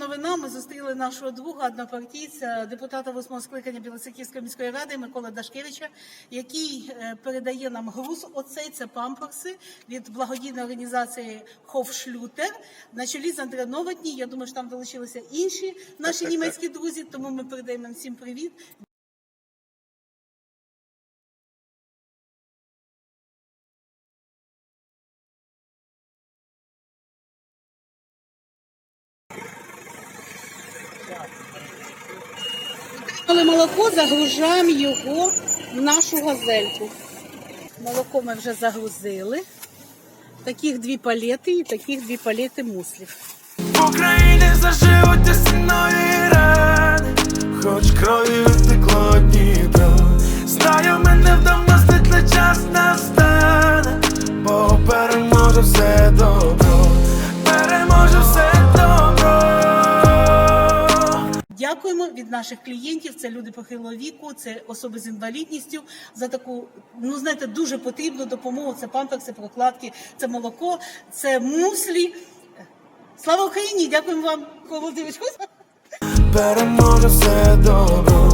новина. Ми зустріли нашого друга, однопартійця, депутата восьмого скликання Білоцерківської міської ради Микола Дашкевича, який е, передає нам груз. Оцей це памперси від благодійної організації Хофшлютер на чолі з Андре Новотні. Я думаю, що там долучилися інші наші німецькі друзі, тому ми передаємо всім привіт. Але молоко загружаємо його в нашу газельку. Молоко ми вже загрузили. Таких дві палети і таких дві палети муслів. України Україні заживуть осінної Дякуємо від наших клієнтів. Це люди похилого віку, це особи з інвалідністю за таку, ну знаєте, дуже потрібну допомогу. Це памперси, прокладки, це молоко, це муслі. Слава Україні! Дякуємо вам, Володимир. Переможе все добро,